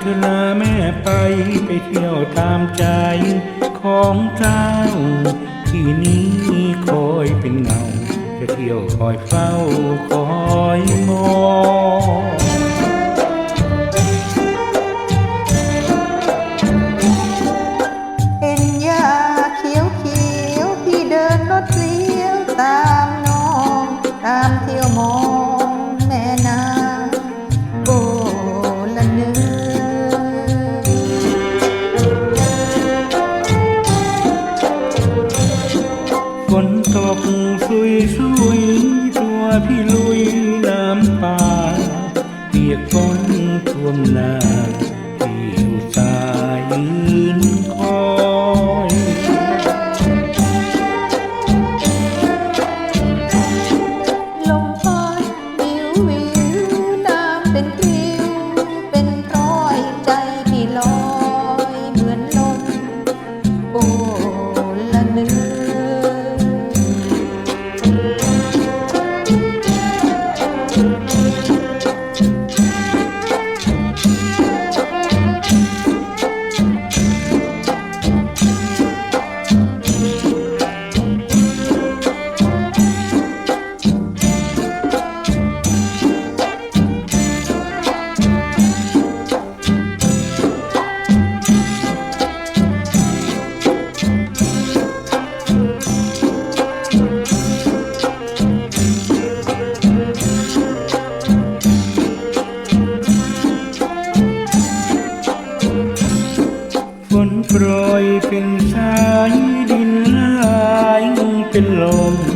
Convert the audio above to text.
เธอลาแม่ไปไปเที่ยวตามใจของเจ้า ที่นี้คอยเป็นเงา จะเที่ยวคอยเฝ้าคอยมอง tóc xuôi xuôi alone.